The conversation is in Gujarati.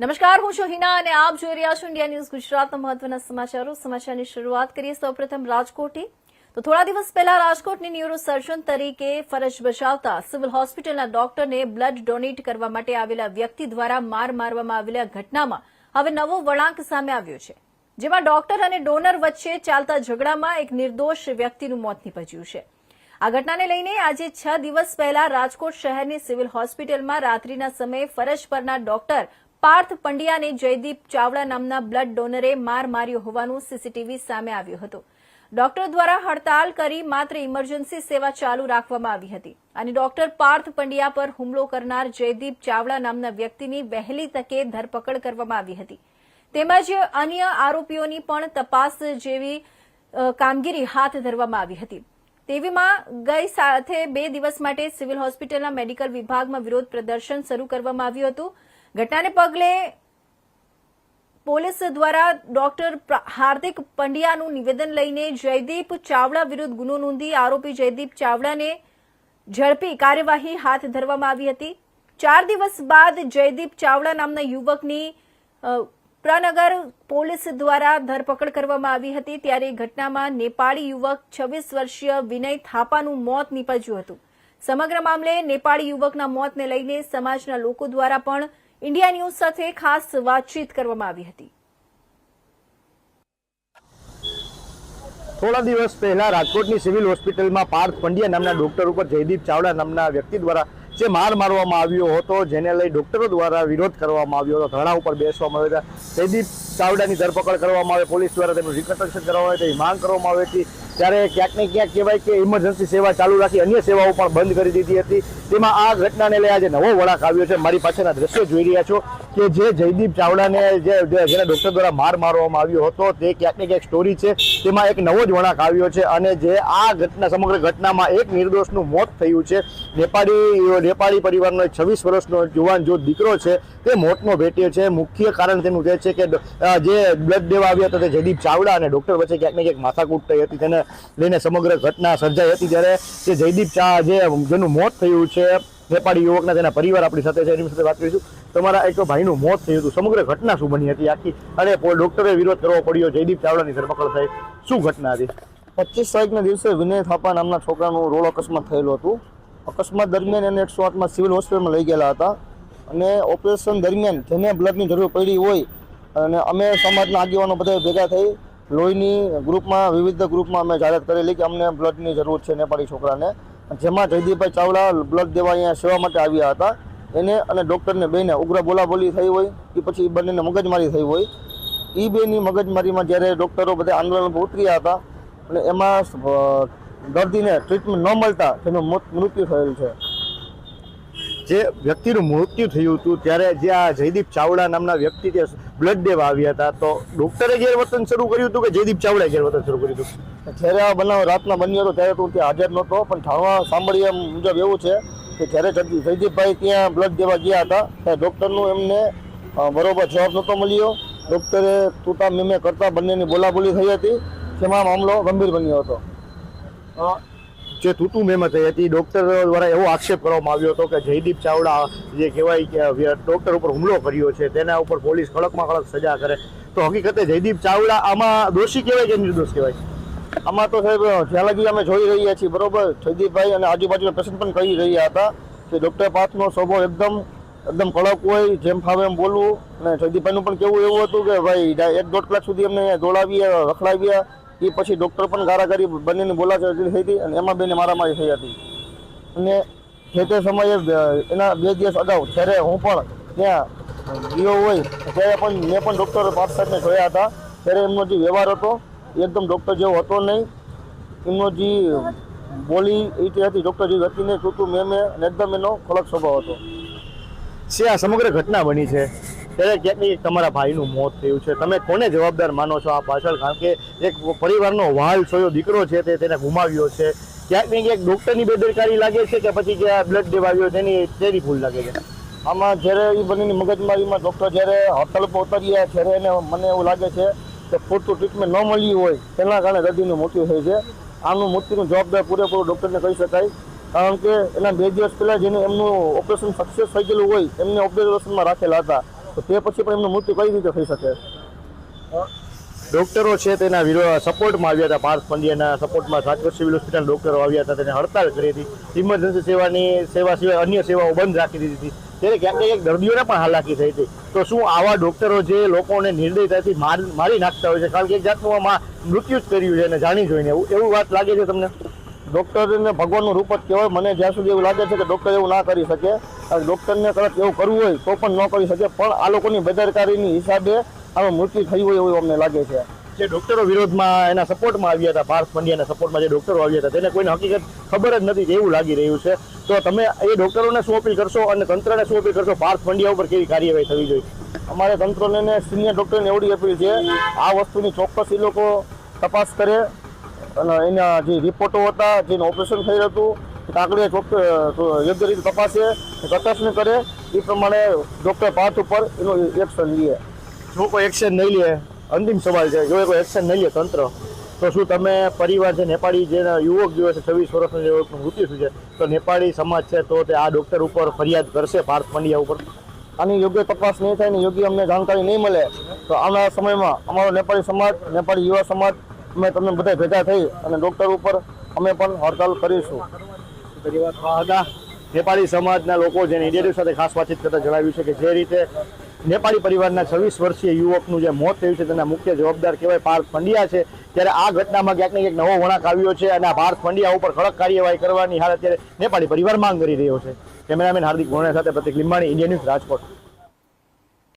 નમસ્કાર, હું છું હિના અને આપ જોઈ રહ્યા છો ઇન્ડિયા ન્યૂઝ ગુજરાતના મહત્વના સમાચારો. સમાચારની શરૂઆત કરીએ સૌપ્રથમ રાજકોટથી તો થોડા દિવસ પહેલા રાજકોટની ન્યુરો સર્જન તરીકે ફરજ બજાવતા સિવિલ હોસ્પિટલના ડોક્ટરને બ્લડ ડોનેટ કરવા માટે આવેલા વ્યક્તિ દ્વારા માર મારવામાં આવેલા ઘટનામાં હવે નવો વળાંક સામે આવ્યો છે, જેમાં ડોક્ટર અને ડોનર વચ્ચે ચાલતા ઝઘડામાં એક નિર્દોષ વ્યક્તિનું મોત નીપજ્યું છે. આ ઘટનાને લઈને આજે છ દિવસ પહેલા રાજકોટ શહેરની સિવિલ હોસ્પિટલમાં રાત્રિના સમયે ફરજ પરના ડોક્ટર પાર્થ પંડ્યાને જયદીપ ચાવડા નામના બ્લડ ડોનરે માર માર્યો હોવાનું સીસીટીવી સામે આવ્યું હતું. ડોક્ટર દ્વારા હડતાલ કરી માત્ર ઇમરજન્સી સેવા ચાલુ રાખવામાં આવી હતી. અને ડોક્ટર પાર્થ પંડ્યા પર હુમલો કરનાર જયદીપ ચાવડા નામના વ્યક્તિની વહેલી તકે ધરપકડ કરવામાં આવી હતી. તેમજ અન્ય આરોપીઓની પણ તપાસ જેવી કામગીરી હાથ ધરવામાં આવી હતી. તેવીમાં ગઈ સાથે બે દિવસ માટે સિવિલ હોસ્પિટલના મેડિકલ વિભાગમાં વિરોધ પ્રદર્શન શરૂ કરવામાં આવ્યું હતું. ઘટનાને પગલે પોલીસ દ્વારા ડોક્ટર હાર્દિક પંડ્યાનું નિવેદન લઈને જયદીપ ચાવડા વિરુદ્ધ ગુનો નોંધી આરોપી જયદીપ ચાવડાને ઝડપી કાર્યવાહી હાથ ધરવામાં આવી હતી. ચાર દિવસ બાદ જયદીપ ચાવડા નામના યુવકની પ્રનગર પોલીસ દ્વારા ધરપકડ કરવામાં આવી હતી ત્યારે ઘટનામાં નેપાળી યુવક છવ્વીસ વર્ષીય વિનય થાપાનું મોત નીપજ્યું હતું. સમગ્ર મામલે નેપાળી યુવકના મોતને લઈને સમાજના લોકો દ્વારા પણ ઇન્ડિયા ન્યૂઝ સાથે ખાસ વાતચીત કરવામાં આવી હતી. થોડા દિવસ પહેલા રાજકોટની સિવિલ હોસ્પિટલમાં પાર્થ પંડ્યા નામના ડોક્ટર ઉપર જયદીપ ચાવડા નામના વ્યક્તિ દ્વારા જે માર મારવામાં આવ્યો હતો, જેને લઈ ડોક્ટરો દ્વારા વિરોધ કરવામાં આવ્યો હતો. ધરણા ઉપર બેસવામાં આવ્યા હતા. જયદીપ ચાવડાની ધરપકડ કરવામાં આવે, પોલીસ દ્વારા તેમનું રિકન્સ્ટ્રક્શન કરવામાં આવે તેવી માંગ કરવામાં આવી હતી ત્યારે ક્યાંક ને ક્યાંક કહેવાય કે ઇમરજન્સી સેવા ચાલુ રાખી, અન્ય સેવાઓ પણ બંધ કરી દીધી હતી. તેમાં આ ઘટનાને લઈ આજે નવો વળાંક આવ્યો છે. મારી પાસેના દ્રશ્યો જોઈ રહ્યા છો. કે જે જયદીપ ચાવડાને જે જેને ડોક્ટર દ્વારા માર મારવામાં આવ્યો હતો, તે ક્યાંક ને ક્યાંક સ્ટોરી છે. તેમાં એક નવો જ વળાંક આવ્યો છે અને જે આ ઘટના, સમગ્ર ઘટનામાં એક નિર્દોષનું મોત થયું છે. નેપાળી નેપાળી પરિવારનો એક છવ્વીસ વર્ષનો જુવાન જો દીકરો છે, તે મોતનો ભેટ્યો છે. મુખ્ય કારણ તેનું તે છે કે જે બ્લડ દેવા આવ્યા હતા તે જયદીપ ચાવડા અને ડોક્ટર વચ્ચે ક્યાંક ને ક્યાંક માથાકૂટ થઈ હતી. તેને લઈને સમગ્ર ઘટના સર્જાઈ હતી ત્યારે જે જયદીપ ચા જે જેનું મોત થયું છે નેપાળી યુવકના તેના પરિવાર આપણી સાથે છે, એની સાથે વાત કરીશું. તમારા એક ભાઈનું મોત થયું હતું. સમગ્ર ઘટના શું બની હતી આખી? અને ડોક્ટરે વિરોધ કરવો પડ્યો. જયદીપ ચાવડાની ધરપકડ થઈ. શું ઘટના હતી? પચીસ તારીખના દિવસે વિનય થાપા નામના છોકરાનું રોડ અકસ્માત થયેલું હતું. અકસ્માત દરમિયાન એને એકસો આઠમાં સિવિલ હોસ્પિટલમાં લઈ ગયેલા હતા. અને ઓપરેશન દરમિયાન જેને બ્લડની જરૂર પડી હોય, અને અમે સમાજના આગેવાનો બધા ભેગા થઈ લોહીની ગ્રુપમાં, વિવિધ ગ્રુપમાં અમે જાહેરાત કરેલી કે અમને બ્લડની જરૂર છે નેપાળી છોકરાને. જેમાં જયદીપભાઈ ચાવડા બ્લડ દેવા અહીંયા સેવા માટે આવ્યા હતા. એને અને ડૉક્ટરને બેને ઉગ્ર બોલાબોલી થઈ હોય કે પછી બંનેને મગજમારી થઈ હોય. એ બેની મગજમારીમાં જ્યારે ડૉક્ટરો બધા આંદોલન પર ઉતર્યા હતા અને એમાં દર્દીને ટ્રીટમેન્ટ ન મળતા તેનું મોત, મૃત્યુ થયેલ છે. જે વ્યક્તિનું મૃત્યુ થયું હતું ત્યારે જે આ જયદીપ ચાવડા નામના વ્યક્તિ જે બ્લડ દેવા આવ્યા હતા તો ડોક્ટરે ગેરવર્તન શરૂ કર્યું હતું કે જયદીપ ચાવડાએ ગેરવર્તન શરૂ કર્યું હતું? જ્યારે આ બનાવ રાતના બન્યો હતો ત્યારે તો ત્યાં હાજર નહોતો, પણ જાણવા સાંભળીએ મુજબ એવું છે કે જ્યારે જયદીપ- જયદીપભાઈ ત્યાં બ્લડ દેવા ગયા હતા, ત્યારે ડૉક્ટરનું એમને બરોબર જવાબ નહોતો મળ્યો. ડૉક્ટરે તૂટા મેમે કરતા બંનેની બોલાબોલી થઈ હતી, જેમાં મામલો ગંભીર બન્યો હતો. જે તૂતુ મેમત થઈ હતી ડૉક્ટર દ્વારા એવો આક્ષેપ કરવામાં આવ્યો હતો કે જયદીપ ચાવડા જે કહેવાય કે ડૉક્ટર ઉપર હુમલો કર્યો છે, તેના ઉપર પોલીસ કડકમાં કડક સજા કરે. તો હકીકતે જયદીપ ચાવડા આમાં દોષી કહેવાય કે નિર્દોષ કહેવાય? આમાં તો સાહેબ, જ્યાં લગી અમે જોઈ રહ્યા છીએ, બરોબર? જયદીપભાઈ અને આજુબાજુના પેશન્ટ પણ કહી રહ્યા હતા કે ડૉક્ટર પાથનો સ્વભાવ એકદમ એકદમ કડક હોય, જેમ ફાવે એમ બોલવું. અને જયદીપભાઈનું પણ કેવું એવું હતું કે ભાઈ એક દોઢ કલાક સુધી અમને દોડાવ્યા, રખડાવ્યા, એ પછી ડૉક્ટર પણ ગારાગારી બંનેની બોલાચાલી થઈ હતી અને એમાં બેને મારામારી થઈ હતી. અને જે તે સમયે એના બે દિવસ અગાઉ જ્યારે હું પણ ત્યાં ગયો હોય, ત્યારે પણ મેં પણ ડૉક્ટર પાર્થ સાહેબને જોયા હતા. ત્યારે એમનો જે વ્યવહાર હતો એકદમ ડૉક્ટર જેવો હતો નહીં. એમનો જે બોલી એ હતી ડૉક્ટર જેવી હતી નહીં તૂતું મેં મેં અને એકદમ એનો કડક સ્વભાવ હતો. છે, આ સમગ્ર ઘટના બની છે. ત્યારે ક્યાંક તમારા ભાઈનું મોત થયું છે. તમે કોને જવાબદાર માનો છો આ પાછળ? કારણ કે એક પરિવારનો વાલ છોયો દીકરો છે તે તેને ગુમાવ્યો છે. ક્યાંક ને ક્યાંક ડૉક્ટરની બેદરકારી લાગે છે કે પછી જે આ બ્લડ દેવા આવ્યો તેની તેની ભૂલ લાગે છે. આમાં જ્યારે એ બંનેની મગજમારીમાં ડૉક્ટર જ્યારે હડતાલ પર ઉતર્યા ત્યારે એને મને એવું લાગે છે કે પૂરતું ટ્રીટમેન્ટ ન મળ્યું હોય, તેના કારણે દર્દીનું મૃત્યુ થાય છે. આનું મૃત્યુનું જવાબદાર પૂરેપૂરું ડૉક્ટરને કહી શકાય. કારણ કે એના બે દિવસ પહેલાં જેને એમનું ઓપરેશન સક્સેસ થઈ ગયેલું હોય, એમને ઓબ્ઝર્વેશનમાં રાખેલા હતા. તો તે પછી પણ એમનું મૃત્યુ કઈ રીતે થઈ શકે? ડૉક્ટરો છે તેના વિરોધ, સપોર્ટમાં આવ્યા હતા. પાર્થ પંડ્યાના સપોર્ટમાં રાજકોટ સિવિલ હોસ્પિટલ ડૉક્ટરો આવ્યા હતા. તેને હડતાલ કરી હતી. ઇમરજન્સી સેવાની, સેવા સિવાય અન્ય સેવાઓ બંધ રાખી દીધી હતી. ત્યારે ક્યાંક ને ક્યાંક દર્દીઓને પણ હાલાકી થઈ હતી. તો શું આવા ડોક્ટરો જે લોકોને નિર્દયતાથી માર નાખતા હોય છે? કારણ કે એક જાતનું આમાં મૃત્યુ જ કર્યું છે અને જાણી જોઈને. એવું એવું વાત લાગે છે તમને? ડૉક્ટરને ભગવાનનું રૂપ જ કહેવાય. મને જ્યાં સુધી એવું લાગે છે કે ડૉક્ટર એવું ના કરી શકે, અને ડૉક્ટરને કદાચ એવું કરવું હોય તો પણ ન કરી શકે. પણ આ લોકોની બેદરકારીની હિસાબે આમાં મૃત્યુ થયું હોય એવું અમને લાગે છે. જે ડોક્ટરો વિરોધમાં એના સપોર્ટમાં આવ્યા હતા પાર્થ પંડ્યાના સપોર્ટમાં જે ડોક્ટરો આવ્યા હતા, તેને કોઈને હકીકત ખબર જ નથી એવું લાગી રહ્યું છે. તો તમે એ ડોક્ટરોને શું અપીલ કરશો અને તંત્રને શું અપીલ કરશો? પાર્થ પંડ્યા ઉપર કેવી કાર્યવાહી થવી જોઈએ? અમારે તંત્રને સિનિયર ડૉક્ટરને એવડી અપીલ છે, આ વસ્તુની ચોક્કસ એ લોકો તપાસ કરે અને એના જે રિપોર્ટો હતા, જેનું ઓપરેશન થઈ હતું કાંકડીએ ચોક્કસ યોગ્ય રીતે તપાસે ચકાસણી કરે એ પ્રમાણે ડૉક્ટર પાર્થ ઉપર એનું એક્શન લે. જો કોઈ એક્શન નહીં લે અંતિમ સવાલ છે. જો એ કોઈ એક્શન નહીં લે તંત્ર તો શું તમે પરિવાર છે નેપાળી જે યુવક જે છે છવ્વીસ વર્ષનો જે મૃત્યુ થયું છે તો નેપાળી સમાજ છે તો તે આ ડૉક્ટર ઉપર ફરિયાદ કરશે ભારત પંડ્યા ઉપર. આની યોગ્ય તપાસ નહીં થાય ને યોગ્ય અમને જાણકારી નહીં મળે તો આવનારા સમયમાં અમારો નેપાળી સમાજ નેપાળી યુવા સમાજ અમે તમે બધા ભેગા થઈ અને ડૉક્ટર ઉપર અમે પણ હડતાલ કરીશું. હતા નેપાળી સમાજના લોકો જેને ઇન્ડિયા સાથે ખાસ વાતચીત કરતા જણાવ્યું છે કે જે રીતે નેપાળી પરિવારના છવ્વીસ વર્ષીય યુવકનું જે મોત થયું છે તેના મુખ્ય જવાબદાર કહેવાય પાર્થ પંડ્યા છે. ત્યારે આ ઘટનામાં ક્યાંક ને ક્યાંક નવો વળાંક આવ્યો છે અને આ પાર્થ પંડ્યા ઉપર કડક કાર્યવાહી કરવાની હાલ અત્યારે નેપાળી પરિવાર માંગ કરી રહ્યો છે. કેમેરામેન હાર્દિક ગોણા સાથે પ્રતિક લીંબાણી ઇન્ડિયન ન્યૂઝ રાજકોટ.